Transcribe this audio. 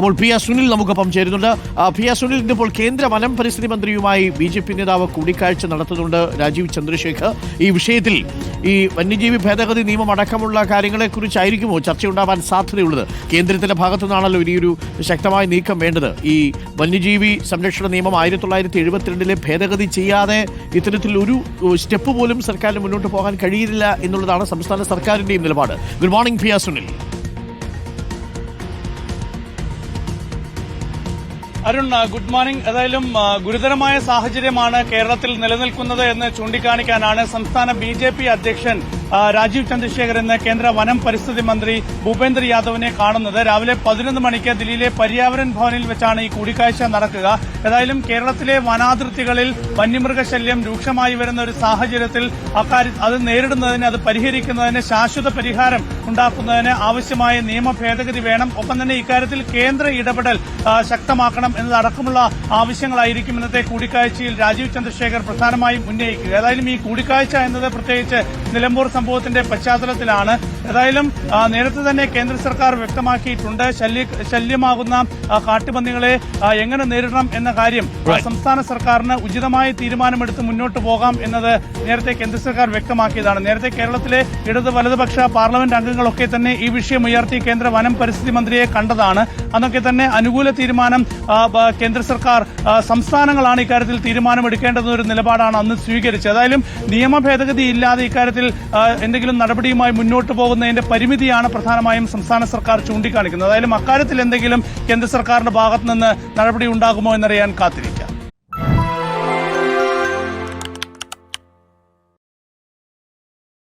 അപ്പോൾ P S Sunil നമുക്കൊപ്പം ചേരുന്നുണ്ട്. പി എസ് സുനിൽ ഇന്നിപ്പോൾ കേന്ദ്ര വനം പരിസ്ഥിതി മന്ത്രിയുമായി ബി ജെ പി നേതാവ് കൂടിക്കാഴ്ച നടത്തുന്നുണ്ട് രാജീവ് ചന്ദ്രശേഖർ. ഈ വിഷയത്തിൽ ഈ വന്യജീവി ഭേദഗതി നിയമം അടക്കമുള്ള കാര്യങ്ങളെക്കുറിച്ചായിരിക്കുമോ ചർച്ചയുണ്ടാവാൻ സാധ്യതയുള്ളത്? കേന്ദ്രത്തിന്റെ ഭാഗത്തു നിന്നാണല്ലോ ഇനിയൊരു ശക്തമായ നീക്കം വേണ്ടത്. ഈ വന്യജീവി സംരക്ഷണ നിയമം ആയിരത്തി തൊള്ളായിരത്തി എഴുപത്തിരണ്ടിലെ ഭേദഗതി ചെയ്യാതെ ഇത്തരത്തിൽ ഒരു സ്റ്റെപ്പ് പോലും സർക്കാരിന് മുന്നോട്ട് പോകാൻ കഴിയില്ല എന്നുള്ളതാണ് സംസ്ഥാന സർക്കാരിന്റെയും നിലപാട്. Good morning P Sunil. Arun good morning. ഏതായാലും ഗുരുതരമായ സാഹചര്യമാണ് കേരളത്തിൽ നിലനിൽക്കുന്നത് എന്ന് ചൂണ്ടിക്കാണിക്കാനാണ് സംസ്ഥാന ബി അധ്യക്ഷൻ രാജീവ് ചന്ദ്രശേഖർ എന്ന കേന്ദ്ര വനം പരിസ്ഥിതി മന്ത്രി ഭൂപേന്ദ്ര യാദവിനെ കാണുന്നത് രാവിലെ പതിനൊന്ന് മണിക്ക് ദില്ലിയിലെ പര്യാവരൺ ഭവനിൽ വെച്ചാണ് ഈ കൂടിക്കാഴ്ച നടക്കുക. ഏതായാലും കേരളത്തിലെ വനാതിർത്തികളിൽ വന്യമൃഗശല്യം രൂക്ഷമായി വരുന്ന ഒരു സാഹചര്യത്തിൽ അക്കാര്യം അത് നേരിടുന്നതിന് അത് പരിഹരിക്കുന്നതിന് ശാശ്വത പരിഹാരം ഉണ്ടാക്കുന്നതിന് ആവശ്യമായ നിയമ ഭേദഗതി വേണം. ഒപ്പം തന്നെ ഇക്കാര്യത്തിൽ കേന്ദ്ര ഇടപെടൽ ശക്തമാക്കണം എന്നതടക്കമുള്ള ആവശ്യങ്ങളായിരിക്കും ഇന്നത്തെ കൂടിക്കാഴ്ചയിൽ രാജീവ് ചന്ദ്രശേഖർ പ്രധാനമായും ഉന്നയിക്കുക. ഏതായാലും ഈ കൂടിക്കാഴ്ച എന്നത് പ്രത്യേകിച്ച് നിലമ്പൂർ സംഭവത്തിന്റെ പശ്ചാത്തലത്തിലാണ്. ഏതായാലും നേരത്തെ തന്നെ കേന്ദ്ര സർക്കാർ വ്യക്തമാക്കിയിട്ടുണ്ട്. ശല്യ ശല്യമാകുന്ന കാട്ടുപന്നികളെ എങ്ങനെ നേരിടണം എന്ന കാര്യം. സംസ്ഥാന സർക്കാരിന് ഉചിതമായ തീരുമാനമെടുത്ത് മുന്നോട്ട് പോകാം എന്നത് നേരത്തെ കേന്ദ്ര സർക്കാർ വ്യക്തമാക്കിയതാണ്. നേരത്തെ കേരളത്തിലെ ഇടത് വലതുപക്ഷ പാർലമെന്റ് അംഗങ്ങളൊക്കെ തന്നെ ഈ വിഷയം ഉയർത്തി കേന്ദ്ര വനം പരിസ്ഥിതി മന്ത്രിയെ കണ്ടതാണ്. അന്നൊക്കെ തന്നെ അനുകൂല തീരുമാനം കേന്ദ്ര സർക്കാർ സംസ്ഥാനങ്ങളാണ് ഇക്കാര്യത്തിൽ തീരുമാനമെടുക്കേണ്ടതെന്നൊരു നിലപാടാണ് അന്ന് സ്വീകരിച്ചത്. ഏതായാലും നിയമ ഭേദഗതി ഇല്ലാതെ ഇക്കാര്യത്തിൽ എന്തെങ്കിലും നടപടിയുമായി മുന്നോട്ട് പോകുന്നതിന്റെ പരിമിതിയാണ് പ്രധാനമായും സംസ്ഥാന സർക്കാർ ചൂണ്ടിക്കാണിക്കുന്നത്. അതായാലും അക്കാര്യത്തിൽ എന്തെങ്കിലും കേന്ദ്ര സർക്കാരിന്റെ ഭാഗത്തുനിന്ന് നടപടി ഉണ്ടാകുമോ എന്നറിയാൻ കാത്തിരിക്കാം.